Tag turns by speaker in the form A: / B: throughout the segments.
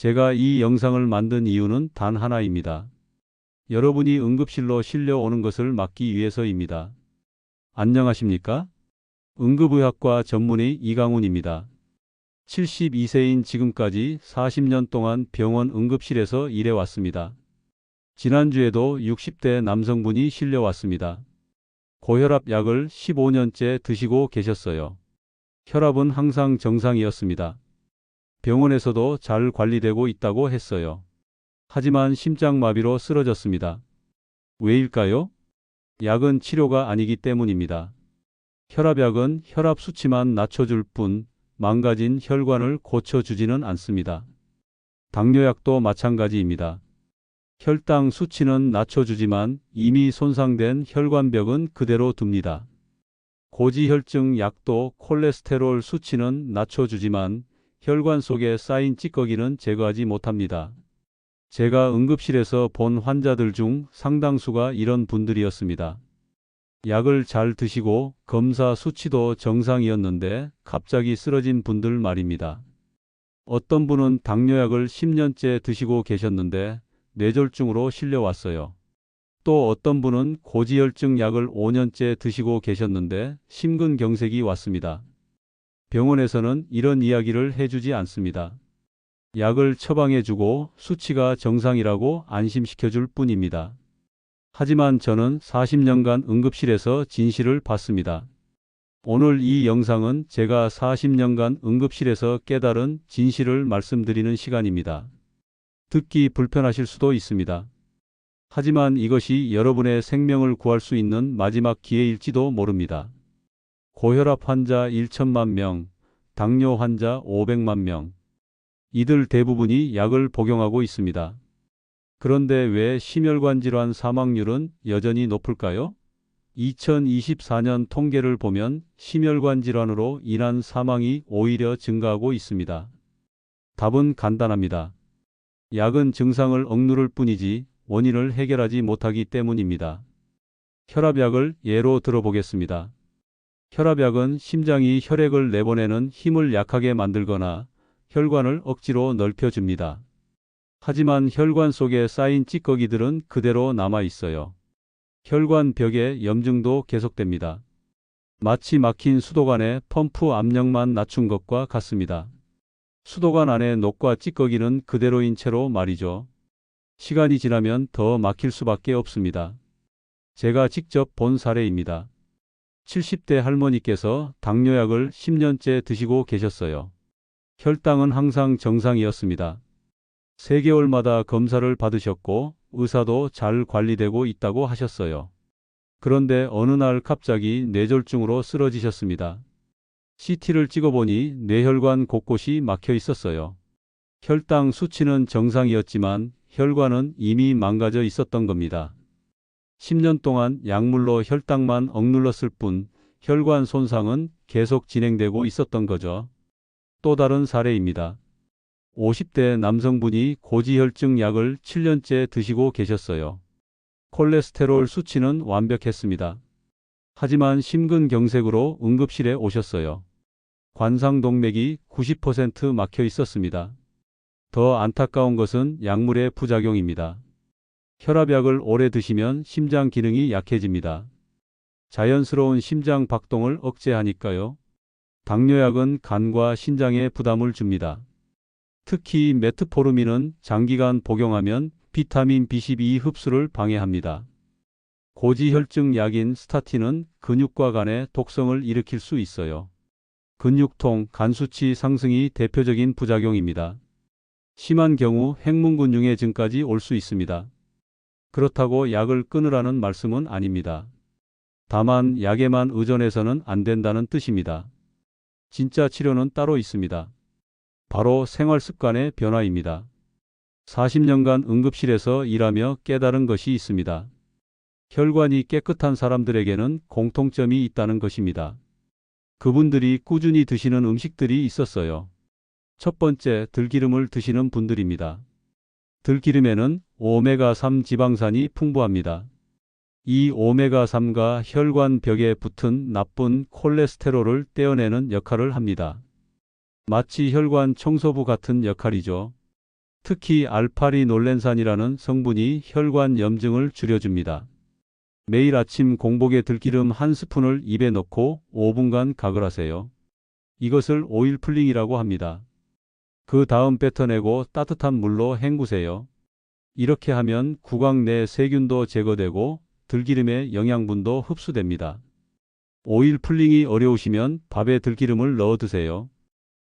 A: 제가 이 영상을 만든 이유는 단 하나입니다. 여러분이 응급실로 실려오는 것을 막기 위해서입니다. 안녕하십니까? 응급의학과 전문의 이강훈입니다. 72세인 지금까지 40년 동안 병원 응급실에서 일해왔습니다. 지난주에도 60대 남성분이 실려왔습니다. 고혈압 약을 15년째 드시고 계셨어요. 혈압은 항상 정상이었습니다. 병원에서도 잘 관리되고 있다고 했어요. 하지만 심장마비로 쓰러졌습니다. 왜일까요? 약은 치료가 아니기 때문입니다. 혈압약은 혈압 수치만 낮춰줄 뿐 망가진 혈관을 고쳐주지는 않습니다. 당뇨약도 마찬가지입니다. 혈당 수치는 낮춰주지만 이미 손상된 혈관벽은 그대로 둡니다. 고지혈증 약도 콜레스테롤 수치는 낮춰주지만 혈관 속에 쌓인 찌꺼기는 제거하지 못합니다. 제가 응급실에서 본 환자들 중 상당수가 이런 분들이었습니다. 약을 잘 드시고 검사 수치도 정상이었는데 갑자기 쓰러진 분들 말입니다. 어떤 분은 당뇨약을 10년째 드시고 계셨는데 뇌졸중으로 실려왔어요. 또 어떤 분은 고지혈증 약을 5년째 드시고 계셨는데 심근경색이 왔습니다. 병원에서는 이런 이야기를 해주지 않습니다. 약을 처방해주고 수치가 정상이라고 안심시켜줄 뿐입니다. 하지만 저는 40년간 응급실에서 진실을 봤습니다. 오늘 이 영상은 제가 40년간 응급실에서 깨달은 진실을 말씀드리는 시간입니다. 듣기 불편하실 수도 있습니다. 하지만 이것이 여러분의 생명을 구할 수 있는 마지막 기회일지도 모릅니다. 고혈압 환자 1천만 명, 당뇨 환자 500만 명. 이들 대부분이 약을 복용하고 있습니다. 그런데 왜 심혈관 질환 사망률은 여전히 높을까요? 2024년 통계를 보면 심혈관 질환으로 인한 사망이 오히려 증가하고 있습니다. 답은 간단합니다. 약은 증상을 억누를 뿐이지 원인을 해결하지 못하기 때문입니다. 혈압약을 예로 들어보겠습니다. 혈압약은 심장이 혈액을 내보내는 힘을 약하게 만들거나 혈관을 억지로 넓혀줍니다. 하지만 혈관 속에 쌓인 찌꺼기들은 그대로 남아 있어요. 혈관 벽의 염증도 계속됩니다. 마치 막힌 수도관의 펌프 압력만 낮춘 것과 같습니다. 수도관 안의 녹과 찌꺼기는 그대로인 채로 말이죠. 시간이 지나면 더 막힐 수밖에 없습니다. 제가 직접 본 사례입니다. 70대 할머니께서 당뇨약을 10년째 드시고 계셨어요. 혈당은 항상 정상이었습니다. 3개월마다 검사를 받으셨고 의사도 잘 관리되고 있다고 하셨어요. 그런데 어느 날 갑자기 뇌졸중으로 쓰러지셨습니다. CT를 찍어보니 뇌혈관 곳곳이 막혀 있었어요. 혈당 수치는 정상이었지만 혈관은 이미 망가져 있었던 겁니다. 10년 동안 약물로 혈당만 억눌렀을 뿐 혈관 손상은 계속 진행되고 있었던 거죠. 또 다른 사례입니다. 50대 남성분이 고지혈증 약을 7년째 드시고 계셨어요. 콜레스테롤 수치는 완벽했습니다. 하지만 심근경색으로 응급실에 오셨어요. 관상동맥이 90% 막혀 있었습니다. 더 안타까운 것은 약물의 부작용입니다. 혈압약을 오래 드시면 심장 기능이 약해집니다. 자연스러운 심장 박동을 억제하니까요. 당뇨약은 간과 신장에 부담을 줍니다. 특히 메트포르민은 장기간 복용하면 비타민 B12 흡수를 방해합니다. 고지혈증 약인 스타틴은 근육과 간에 독성을 일으킬 수 있어요. 근육통, 간수치 상승이 대표적인 부작용입니다. 심한 경우 핵문근융해증까지 올 수 있습니다. 그렇다고 약을 끊으라는 말씀은 아닙니다. 다만 약에만 의존해서는 안 된다는 뜻입니다. 진짜 치료는 따로 있습니다. 바로 생활 습관의 변화입니다. 40년간 응급실에서 일하며 깨달은 것이 있습니다. 혈관이 깨끗한 사람들에게는 공통점이 있다는 것입니다. 그분들이 꾸준히 드시는 음식들이 있었어요. 첫 번째, 들기름을 드시는 분들입니다. 들기름에는 오메가3 지방산이 풍부합니다. 이 오메가3가 혈관 벽에 붙은 나쁜 콜레스테롤을 떼어내는 역할을 합니다. 마치 혈관 청소부 같은 역할이죠. 특히 알파리놀렌산이라는 성분이 혈관 염증을 줄여줍니다. 매일 아침 공복에 들기름 한 스푼을 입에 넣고 5분간 가글 하세요. 이것을 오일 풀링이라고 합니다. 그 다음 뱉어내고 따뜻한 물로 헹구세요. 이렇게 하면 구강 내 세균도 제거되고 들기름의 영양분도 흡수됩니다. 오일 풀링이 어려우시면 밥에 들기름을 넣어 드세요.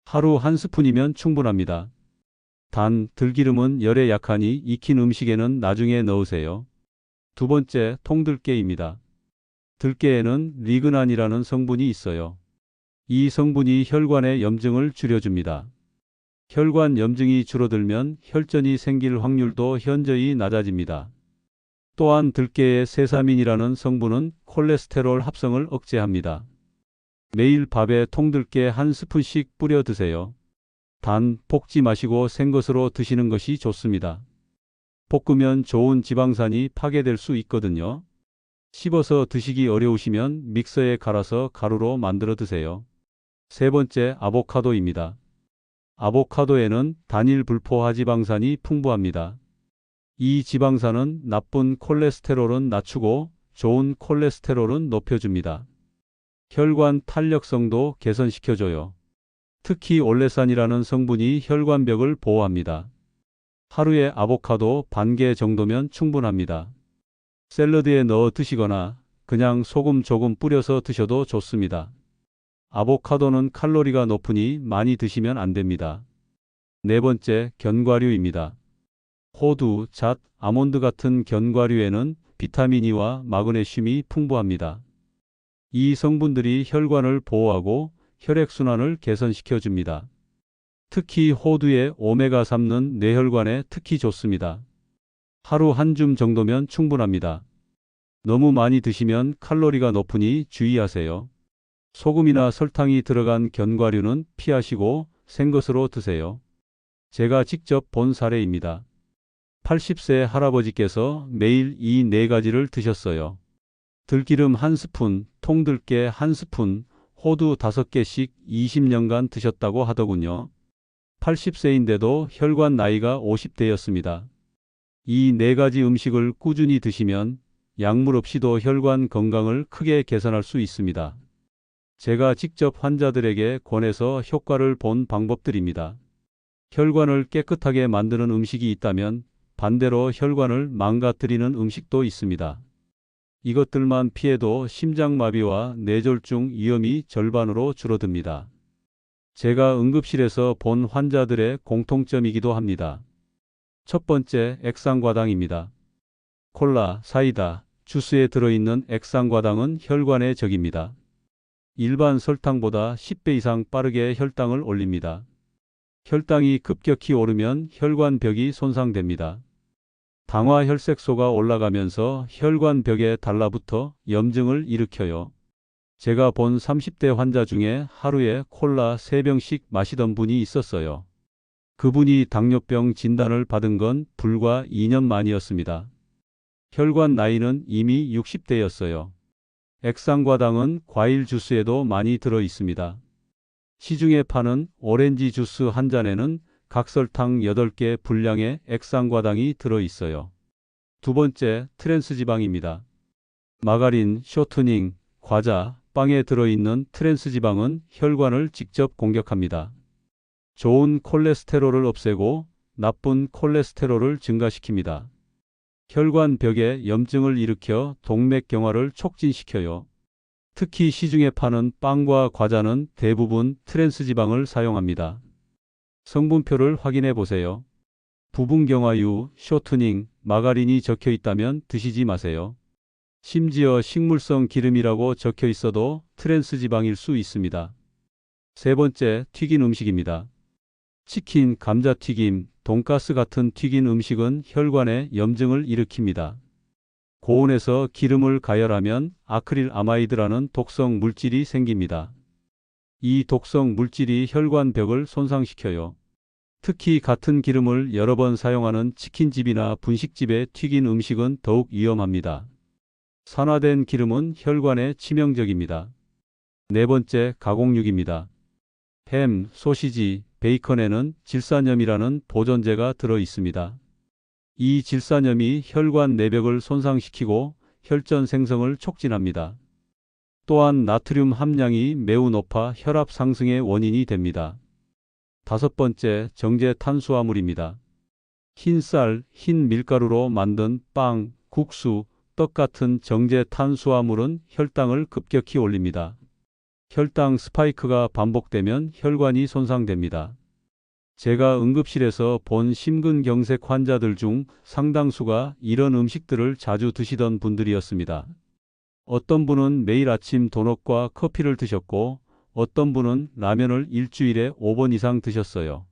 A: 하루 한 스푼이면 충분합니다. 단, 들기름은 열에 약하니 익힌 음식에는 나중에 넣으세요. 두 번째, 통들깨입니다. 들깨에는 리그난이라는 성분이 있어요. 이 성분이 혈관의 염증을 줄여줍니다. 혈관 염증이 줄어들면 혈전이 생길 확률도 현저히 낮아집니다. 또한 들깨의 세사민이라는 성분은 콜레스테롤 합성을 억제합니다. 매일 밥에 통들깨 한 스푼씩 뿌려 드세요. 단 볶지 마시고 생것으로 드시는 것이 좋습니다. 볶으면 좋은 지방산이 파괴될 수 있거든요. 씹어서 드시기 어려우시면 믹서에 갈아서 가루로 만들어 드세요. 세 번째 아보카도입니다. 아보카도에는 단일 불포화 지방산이 풍부합니다. 이 지방산은 나쁜 콜레스테롤은 낮추고 좋은 콜레스테롤은 높여줍니다. 혈관 탄력성도 개선시켜줘요. 특히 올레산이라는 성분이 혈관벽을 보호합니다. 하루에 아보카도 반 개 정도면 충분합니다. 샐러드에 넣어 드시거나 그냥 소금 조금 뿌려서 드셔도 좋습니다. 아보카도는 칼로리가 높으니 많이 드시면 안 됩니다. 네 번째, 견과류입니다. 호두, 잣, 아몬드 같은 견과류에는 비타민 E와 마그네슘이 풍부합니다. 이 성분들이 혈관을 보호하고 혈액순환을 개선시켜 줍니다. 특히 호두의 오메가3는 뇌혈관에 특히 좋습니다. 하루 한 줌 정도면 충분합니다. 너무 많이 드시면 칼로리가 높으니 주의하세요. 소금이나 설탕이 들어간 견과류는 피하시고 생것으로 드세요. 제가 직접 본 사례입니다. 80세 할아버지께서 매일 이 네 가지를 드셨어요. 들기름 한 스푼, 통들깨 한 스푼, 호두 다섯 개씩 20년간 드셨다고 하더군요. 80세인데도 혈관 나이가 50대였습니다. 이 네 가지 음식을 꾸준히 드시면 약물 없이도 혈관 건강을 크게 개선할 수 있습니다. 제가 직접 환자들에게 권해서 효과를 본 방법들입니다. 혈관을 깨끗하게 만드는 음식이 있다면 반대로 혈관을 망가뜨리는 음식도 있습니다. 이것들만 피해도 심장마비와 뇌졸중 위험이 절반으로 줄어듭니다. 제가 응급실에서 본 환자들의 공통점이기도 합니다. 첫 번째, 액상과당입니다. 콜라, 사이다, 주스에 들어있는 액상과당은 혈관의 적입니다. 일반 설탕보다 10배 이상 빠르게 혈당을 올립니다. 혈당이 급격히 오르면 혈관벽이 손상됩니다. 당화 혈색소가 올라가면서 혈관벽에 달라붙어 염증을 일으켜요. 제가 본 30대 환자 중에 하루에 콜라 3병씩 마시던 분이 있었어요. 그분이 당뇨병 진단을 받은 건 불과 2년 만이었습니다. 혈관 나이는 이미 60대였어요. 액상과당은 과일 주스에도 많이 들어 있습니다. 시중에 파는 오렌지 주스 한 잔에는 각설탕 8개 분량의 액상과당이 들어 있어요. 두 번째, 트랜스 지방입니다. 마가린, 쇼트닝, 과자, 빵에 들어있는 트랜스 지방은 혈관을 직접 공격합니다. 좋은 콜레스테롤을 없애고 나쁜 콜레스테롤을 증가시킵니다. 혈관벽에 염증을 일으켜 동맥경화를 촉진시켜요. 특히 시중에 파는 빵과 과자는 대부분 트랜스지방을 사용합니다. 성분표를 확인해 보세요. 부분경화유, 쇼트닝, 마가린이 적혀 있다면 드시지 마세요. 심지어 식물성 기름이라고 적혀 있어도 트랜스지방일 수 있습니다. 세 번째, 튀긴 음식입니다. 치킨, 감자튀김, 돈가스 같은 튀긴 음식은 혈관에 염증을 일으킵니다. 고온에서 기름을 가열하면 아크릴 아마이드라는 독성 물질이 생깁니다. 이 독성 물질이 혈관벽을 손상시켜요. 특히 같은 기름을 여러 번 사용하는 치킨집이나 분식집에 튀긴 음식은 더욱 위험합니다. 산화된 기름은 혈관에 치명적입니다. 네 번째, 가공육입니다. 햄, 소시지, 베이컨에는 질산염이라는 보존제가 들어 있습니다. 이 질산염이 혈관 내벽을 손상시키고 혈전 생성을 촉진합니다. 또한 나트륨 함량이 매우 높아 혈압 상승의 원인이 됩니다. 다섯 번째, 정제 탄수화물입니다. 흰쌀, 흰 밀가루로 만든 빵, 국수, 떡 같은 정제 탄수화물은 혈당을 급격히 올립니다. 혈당 스파이크가 반복되면 혈관이 손상됩니다. 제가 응급실에서 본 심근경색 환자들 중 상당수가 이런 음식들을 자주 드시던 분들이었습니다. 어떤 분은 매일 아침 도넛과 커피를 드셨고 어떤 분은 라면을 일주일에 5번 이상 드셨어요.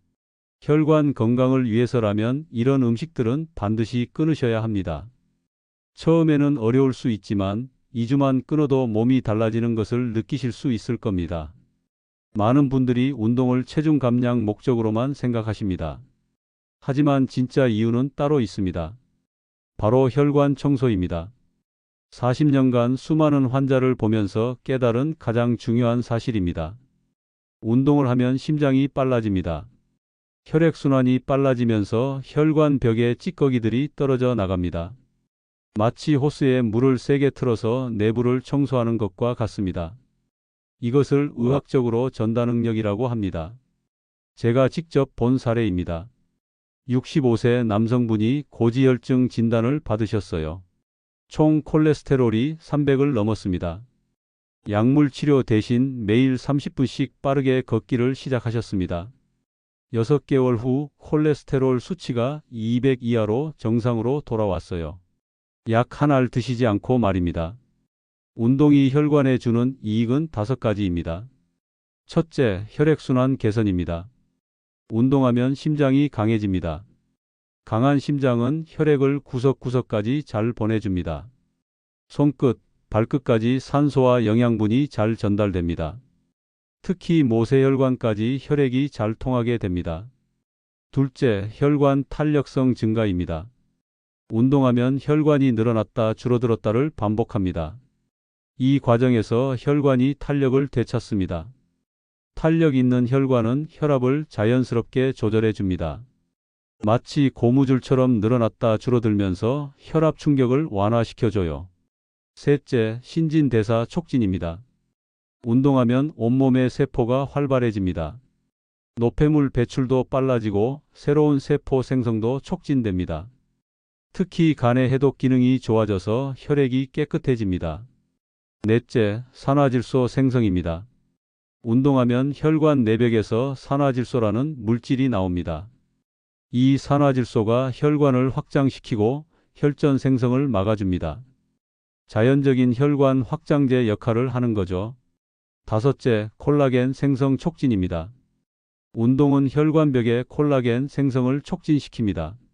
A: 혈관 건강을 위해서라면 이런 음식들은 반드시 끊으셔야 합니다. 처음에는 어려울 수 있지만 2주만 끊어도 몸이 달라지는 것을 느끼실 수 있을 겁니다. 많은 분들이 운동을 체중 감량 목적으로만 생각하십니다. 하지만 진짜 이유는 따로 있습니다. 바로 혈관 청소입니다. 40년간 수많은 환자를 보면서 깨달은 가장 중요한 사실입니다. 운동을 하면 심장이 빨라집니다. 혈액순환이 빨라지면서 혈관 벽에 찌꺼기들이 떨어져 나갑니다. 마치 호스에 물을 세게 틀어서 내부를 청소하는 것과 같습니다. 이것을 의학적으로 전다능력이라고 합니다. 제가 직접 본 사례입니다. 65세 남성분이 고지혈증 진단을 받으셨어요. 총 콜레스테롤이 300을 넘었습니다. 약물 치료 대신 매일 30분씩 빠르게 걷기를 시작하셨습니다. 6개월 후 콜레스테롤 수치가 200 이하로 정상으로 돌아왔어요. 약한알 드시지 않고 말입니다. 운동이 혈관에 주는 이익은 다섯 가지입니다. 첫째, 혈액순환 개선입니다. 운동하면 심장이 강해집니다. 강한 심장은 혈액을 구석구석까지 잘 보내줍니다. 손끝, 발끝까지 산소와 영양분이 잘 전달됩니다. 특히 모세혈관까지 혈액이 잘 통하게 됩니다. 둘째, 혈관 탄력성 증가입니다. 운동하면 혈관이 늘어났다 줄어들었다를 반복합니다. 이 과정에서 혈관이 탄력을 되찾습니다. 탄력 있는 혈관은 혈압을 자연스럽게 조절해 줍니다. 마치 고무줄처럼 늘어났다 줄어들면서 혈압 충격을 완화시켜줘요. 셋째, 신진대사 촉진입니다. 운동하면 온몸의 세포가 활발해집니다. 노폐물 배출도 빨라지고 새로운 세포 생성도 촉진됩니다. 특히 간의 해독 기능이 좋아져서 혈액이 깨끗해집니다. 넷째, 산화질소 생성입니다. 운동하면 혈관 내벽에서 산화질소라는 물질이 나옵니다. 이 산화질소가 혈관을 확장시키고 혈전 생성을 막아줍니다. 자연적인 혈관 확장제 역할을 하는 거죠. 다섯째, 콜라겐 생성 촉진입니다. 운동은 혈관벽의 콜라겐 생성을 촉진시킵니다.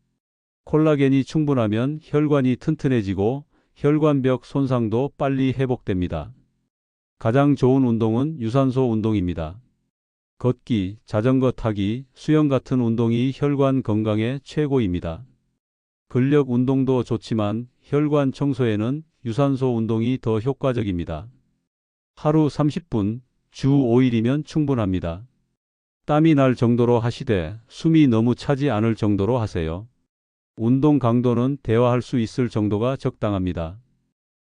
A: 콜라겐이 충분하면 혈관이 튼튼해지고 혈관벽 손상도 빨리 회복됩니다. 가장 좋은 운동은 유산소 운동입니다. 걷기, 자전거 타기, 수영 같은 운동이 혈관 건강에 최고입니다. 근력 운동도 좋지만 혈관 청소에는 유산소 운동이 더 효과적입니다. 하루 30분, 주 5일이면 충분합니다. 땀이 날 정도로 하시되 숨이 너무 차지 않을 정도로 하세요. 운동 강도는 대화할 수 있을 정도가 적당합니다.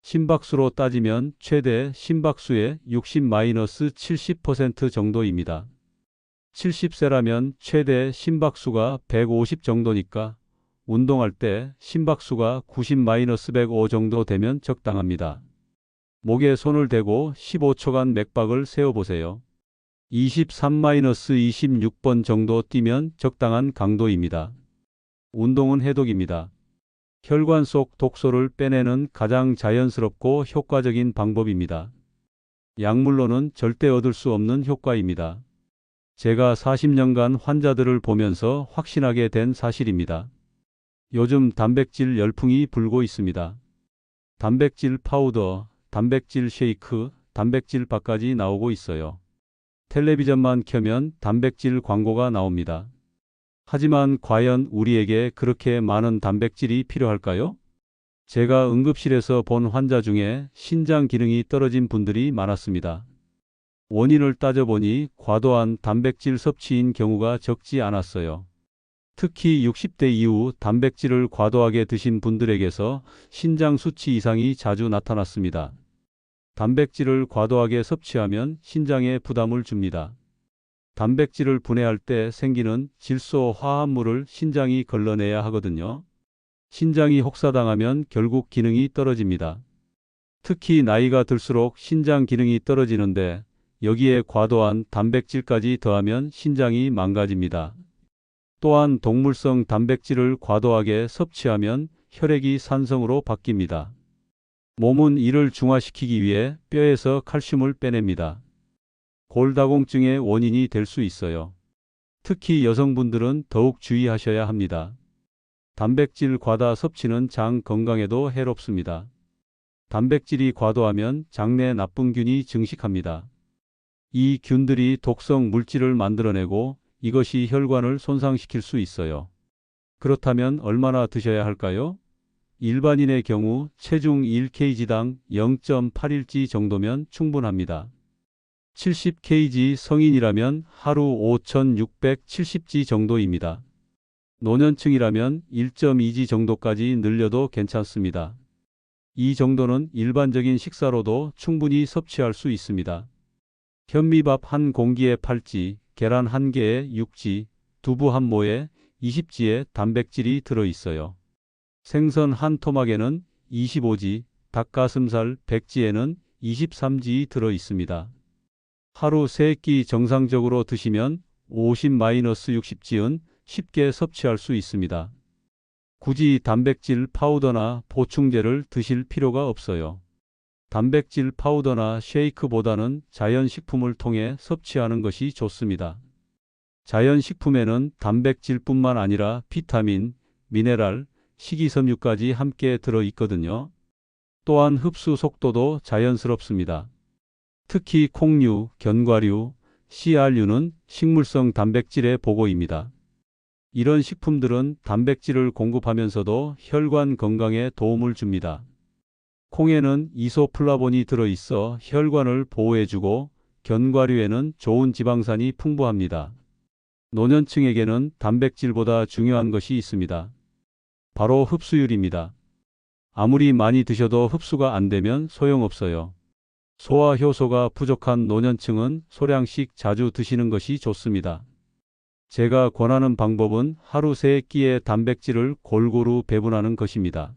A: 심박수로 따지면 최대 심박수의 60-70% 정도입니다. 70세라면 최대 심박수가 150 정도니까 운동할 때 심박수가 90-105 정도 되면 적당합니다. 목에 손을 대고 15초간 맥박을 세어보세요. 23-26번 정도 뛰면 적당한 강도입니다. 운동은 해독입니다. 혈관 속 독소를 빼내는 가장 자연스럽고 효과적인 방법입니다. 약물로는 절대 얻을 수 없는 효과입니다. 제가 40년간 환자들을 보면서 확신하게 된 사실입니다. 요즘 단백질 열풍이 불고 있습니다. 단백질 파우더, 단백질 쉐이크, 단백질 밥까지 나오고 있어요. 텔레비전만 켜면 단백질 광고가 나옵니다. 하지만 과연 우리에게 그렇게 많은 단백질이 필요할까요? 제가 응급실에서 본 환자 중에 신장 기능이 떨어진 분들이 많았습니다. 원인을 따져보니 과도한 단백질 섭취인 경우가 적지 않았어요. 특히 60대 이후 단백질을 과도하게 드신 분들에게서 신장 수치 이상이 자주 나타났습니다. 단백질을 과도하게 섭취하면 신장에 부담을 줍니다. 단백질을 분해할 때 생기는 질소 화합물을 신장이 걸러내야 하거든요. 신장이 혹사당하면 결국 기능이 떨어집니다. 특히 나이가 들수록 신장 기능이 떨어지는데 여기에 과도한 단백질까지 더하면 신장이 망가집니다. 또한 동물성 단백질을 과도하게 섭취하면 혈액이 산성으로 바뀝니다. 몸은 이를 중화시키기 위해 뼈에서 칼슘을 빼냅니다. 골다공증의 원인이 될 수 있어요. 특히 여성분들은 더욱 주의하셔야 합니다. 단백질 과다 섭취는 장 건강에도 해롭습니다. 단백질이 과도하면 장내 나쁜 균이 증식합니다. 이 균들이 독성 물질을 만들어내고 이것이 혈관을 손상시킬 수 있어요. 그렇다면 얼마나 드셔야 할까요? 일반인의 경우 체중 1kg당 0.8일지 정도면 충분합니다. 70kg 성인이라면 하루 5,670지 정도입니다. 노년층이라면 1.2지 정도까지 늘려도 괜찮습니다. 이 정도는 일반적인 식사로도 충분히 섭취할 수 있습니다. 현미밥 한 공기에 8지, 계란 한 개에 6지, 두부 한 모에 20지의 단백질이 들어 있어요. 생선 한 토막에는 25지, 닭가슴살 100지에는 23지 들어 있습니다. 하루 3끼 정상적으로 드시면 50-60지은 쉽게 섭취할 수 있습니다. 굳이 단백질 파우더나 보충제를 드실 필요가 없어요. 단백질 파우더나 쉐이크보다는 자연식품을 통해 섭취하는 것이 좋습니다. 자연식품에는 단백질뿐만 아니라 비타민, 미네랄, 식이섬유까지 함께 들어 있거든요. 또한 흡수 속도도 자연스럽습니다. 특히 콩류, 견과류, CR류는 식물성 단백질의 보고입니다. 이런 식품들은 단백질을 공급하면서도 혈관 건강에 도움을 줍니다. 콩에는 이소플라본이 들어있어 혈관을 보호해주고 견과류에는 좋은 지방산이 풍부합니다. 노년층에게는 단백질보다 중요한 것이 있습니다. 바로 흡수율입니다. 아무리 많이 드셔도 흡수가 안 되면 소용없어요. 소화 효소가 부족한 노년층은 소량씩 자주 드시는 것이 좋습니다. 제가 권하는 방법은 하루 세 끼의 단백질을 골고루 배분하는 것입니다.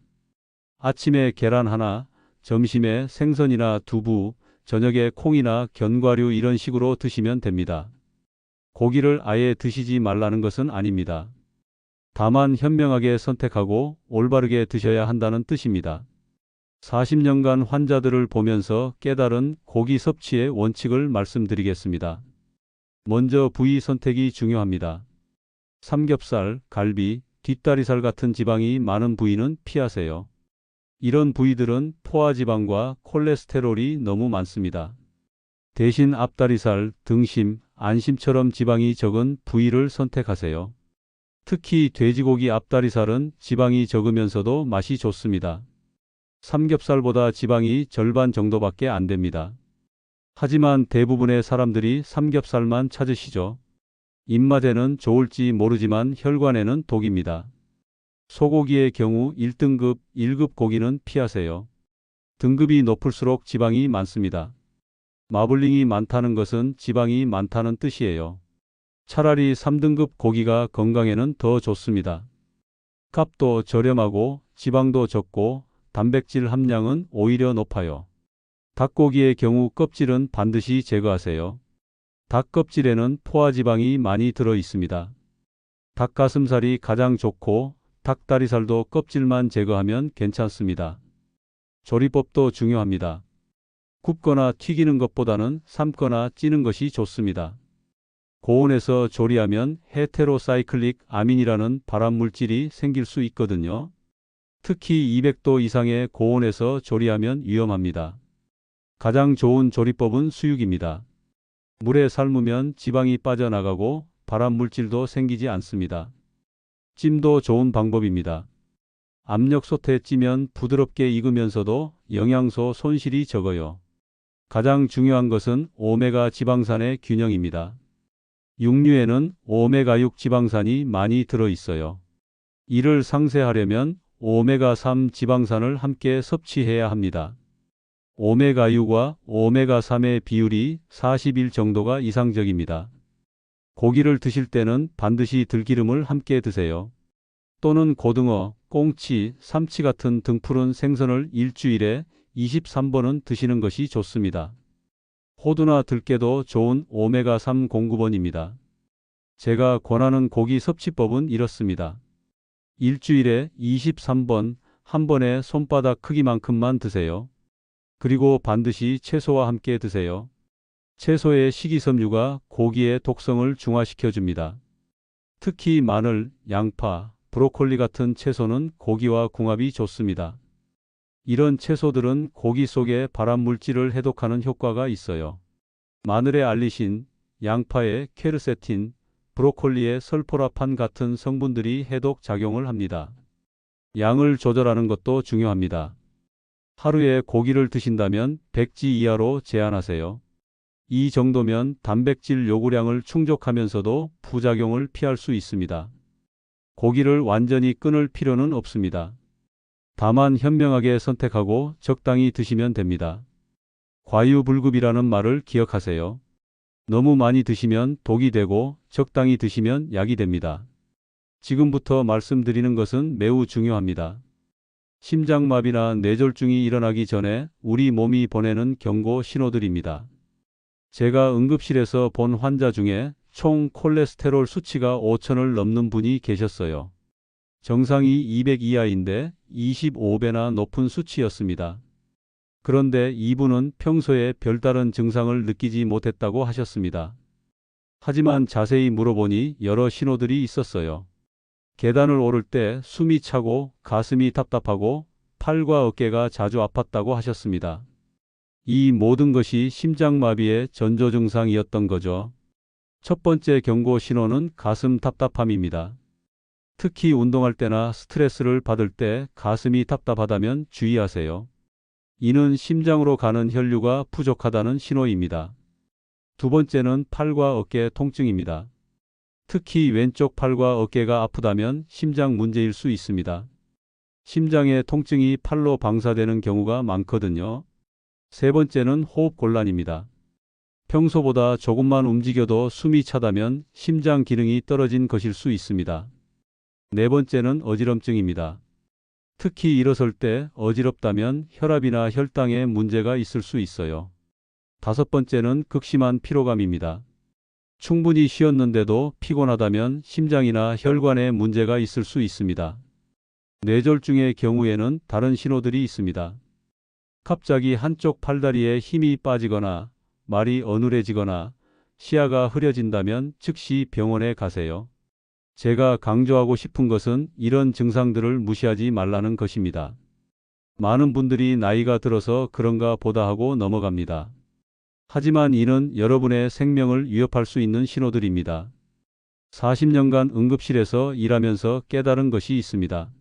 A: 아침에 계란 하나, 점심에 생선이나 두부, 저녁에 콩이나 견과류 이런 식으로 드시면 됩니다. 고기를 아예 드시지 말라는 것은 아닙니다. 다만 현명하게 선택하고 올바르게 드셔야 한다는 뜻입니다. 40년간 환자들을 보면서 깨달은 고기 섭취의 원칙을 말씀드리겠습니다. 먼저 부위 선택이 중요합니다. 삼겹살, 갈비, 뒷다리살 같은 지방이 많은 부위는 피하세요. 이런 부위들은 포화지방과 콜레스테롤이 너무 많습니다. 대신 앞다리살, 등심, 안심처럼 지방이 적은 부위를 선택하세요. 특히 돼지고기 앞다리살은 지방이 적으면서도 맛이 좋습니다. 삼겹살보다 지방이 절반 정도밖에 안 됩니다. 하지만 대부분의 사람들이 삼겹살만 찾으시죠. 입맛에는 좋을지 모르지만 혈관에는 독입니다. 소고기의 경우 1등급, 1급 고기는 피하세요. 등급이 높을수록 지방이 많습니다. 마블링이 많다는 것은 지방이 많다는 뜻이에요. 차라리 3등급 고기가 건강에는 더 좋습니다. 값도 저렴하고 지방도 적고 단백질 함량은 오히려 높아요. 닭고기의 경우 껍질은 반드시 제거하세요. 닭 껍질에는 포화지방이 많이 들어 있습니다. 닭가슴살이 가장 좋고 닭다리살도 껍질만 제거하면 괜찮습니다. 조리법도 중요합니다. 굽거나 튀기는 것보다는 삶거나 찌는 것이 좋습니다. 고온에서 조리하면 헤테로사이클릭 아민이라는 발암 물질이 생길 수 있거든요. 특히 200도 이상의 고온에서 조리하면 위험합니다. 가장 좋은 조리법은 수육입니다. 물에 삶으면 지방이 빠져나가고 발암 물질도 생기지 않습니다. 찜도 좋은 방법입니다. 압력솥에 찌면 부드럽게 익으면서도 영양소 손실이 적어요. 가장 중요한 것은 오메가 지방산의 균형입니다. 육류에는 오메가6 지방산이 많이 들어 있어요. 이를 상쇄하려면 오메가3 지방산을 함께 섭취해야 합니다. 오메가6과 오메가3의 비율이 41 정도가 이상적입니다. 고기를 드실 때는 반드시 들기름을 함께 드세요. 또는 고등어, 꽁치, 삼치 같은 등푸른 생선을 일주일에 23번은 드시는 것이 좋습니다. 호두나 들깨도 좋은 오메가3 공급원입니다. 제가 권하는 고기 섭취법은 이렇습니다. 일주일에 23번, 한 번에 손바닥 크기만큼만 드세요. 그리고 반드시 채소와 함께 드세요. 채소의 식이섬유가 고기의 독성을 중화시켜 줍니다. 특히 마늘, 양파, 브로콜리 같은 채소는 고기와 궁합이 좋습니다. 이런 채소들은 고기 속의 발암 물질을 해독하는 효과가 있어요. 마늘의 알리신, 양파의 케르세틴, 브로콜리의 설포라판 같은 성분들이 해독 작용을 합니다. 양을 조절하는 것도 중요합니다. 하루에 고기를 드신다면 100지 이하로 제한하세요. 이 정도면 단백질 요구량을 충족하면서도 부작용을 피할 수 있습니다. 고기를 완전히 끊을 필요는 없습니다. 다만 현명하게 선택하고 적당히 드시면 됩니다. 과유불급이라는 말을 기억하세요. 너무 많이 드시면 독이 되고 적당히 드시면 약이 됩니다. 지금부터 말씀드리는 것은 매우 중요합니다. 심장마비나 뇌졸중이 일어나기 전에 우리 몸이 보내는 경고 신호들입니다. 제가 응급실에서 본 환자 중에 총 콜레스테롤 수치가 5천을 넘는 분이 계셨어요. 정상이 200 이하인데 25배나 높은 수치였습니다. 그런데 이분은 평소에 별다른 증상을 느끼지 못했다고 하셨습니다. 하지만 자세히 물어보니 여러 신호들이 있었어요. 계단을 오를 때 숨이 차고 가슴이 답답하고 팔과 어깨가 자주 아팠다고 하셨습니다. 이 모든 것이 심장마비의 전조 증상이었던 거죠. 첫 번째 경고 신호는 가슴 답답함입니다. 특히 운동할 때나 스트레스를 받을 때 가슴이 답답하다면 주의하세요. 이는 심장으로 가는 혈류가 부족하다는 신호입니다. 두 번째는 팔과 어깨 통증입니다. 특히 왼쪽 팔과 어깨가 아프다면 심장 문제일 수 있습니다. 심장의 통증이 팔로 방사되는 경우가 많거든요. 세 번째는 호흡 곤란입니다. 평소보다 조금만 움직여도 숨이 차다면 심장 기능이 떨어진 것일 수 있습니다. 네 번째는 어지럼증입니다. 특히 일어설 때 어지럽다면 혈압이나 혈당에 문제가 있을 수 있어요. 다섯 번째는 극심한 피로감입니다. 충분히 쉬었는데도 피곤하다면 심장이나 혈관에 문제가 있을 수 있습니다. 뇌졸중의 경우에는 다른 신호들이 있습니다. 갑자기 한쪽 팔다리에 힘이 빠지거나 말이 어눌해지거나 시야가 흐려진다면 즉시 병원에 가세요. 제가 강조하고 싶은 것은 이런 증상들을 무시하지 말라는 것입니다. 많은 분들이 나이가 들어서 그런가 보다 하고 넘어갑니다. 하지만 이는 여러분의 생명을 위협할 수 있는 신호들입니다. 40년간 응급실에서 일하면서 깨달은 것이 있습니다.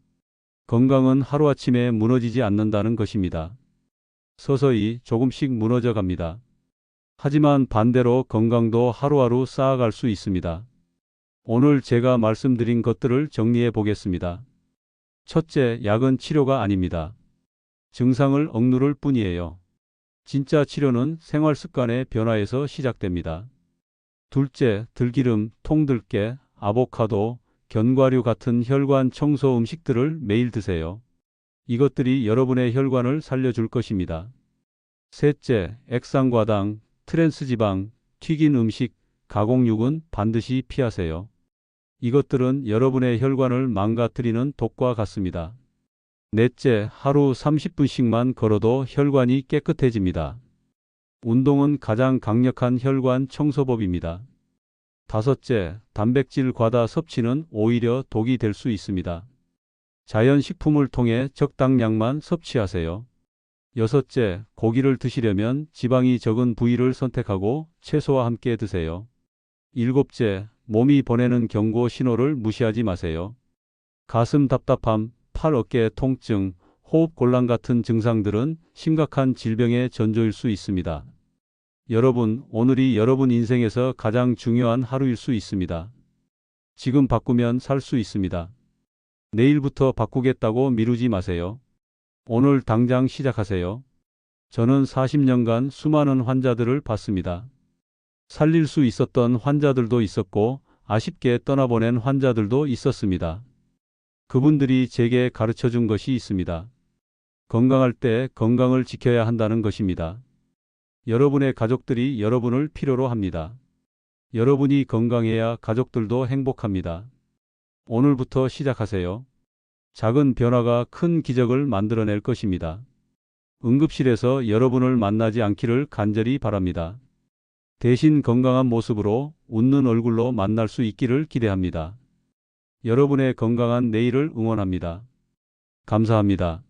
A: 건강은 하루아침에 무너지지 않는다는 것입니다. 서서히 조금씩 무너져 갑니다. 하지만 반대로 건강도 하루하루 쌓아갈 수 있습니다. 오늘 제가 말씀드린 것들을 정리해 보겠습니다. 첫째, 약은 치료가 아닙니다. 증상을 억누를 뿐이에요. 진짜 치료는 생활 습관의 변화에서 시작됩니다. 둘째, 들기름, 통들깨, 아보카도, 견과류 같은 혈관 청소 음식들을 매일 드세요. 이것들이 여러분의 혈관을 살려줄 것입니다. 셋째, 액상과당, 트랜스지방, 튀긴 음식, 가공육은 반드시 피하세요. 이것들은 여러분의 혈관을 망가뜨리는 독과 같습니다. 넷째, 하루 30분씩만 걸어도 혈관이 깨끗해집니다. 운동은 가장 강력한 혈관 청소법입니다. 다섯째, 단백질 과다 섭취는 오히려 독이 될 수 있습니다. 자연식품을 통해 적당량만 섭취하세요. 여섯째, 고기를 드시려면 지방이 적은 부위를 선택하고 채소와 함께 드세요. 일곱째, 몸이 보내는 경고 신호를 무시하지 마세요. 가슴 답답함, 팔 어깨 통증, 호흡 곤란 같은 증상들은 심각한 질병의 전조일 수 있습니다. 여러분, 오늘이 여러분 인생에서 가장 중요한 하루일 수 있습니다. 지금 바꾸면 살 수 있습니다. 내일부터 바꾸겠다고 미루지 마세요. 오늘 당장 시작하세요. 저는 40년간 수많은 환자들을 봤습니다. 살릴 수 있었던 환자들도 있었고 아쉽게 떠나보낸 환자들도 있었습니다. 그분들이 제게 가르쳐 준 것이 있습니다. 건강할 때 건강을 지켜야 한다는 것입니다. 여러분의 가족들이 여러분을 필요로 합니다. 여러분이 건강해야 가족들도 행복합니다. 오늘부터 시작하세요. 작은 변화가 큰 기적을 만들어낼 것입니다. 응급실에서 여러분을 만나지 않기를 간절히 바랍니다. 대신 건강한 모습으로 웃는 얼굴로 만날 수 있기를 기대합니다. 여러분의 건강한 내일을 응원합니다. 감사합니다.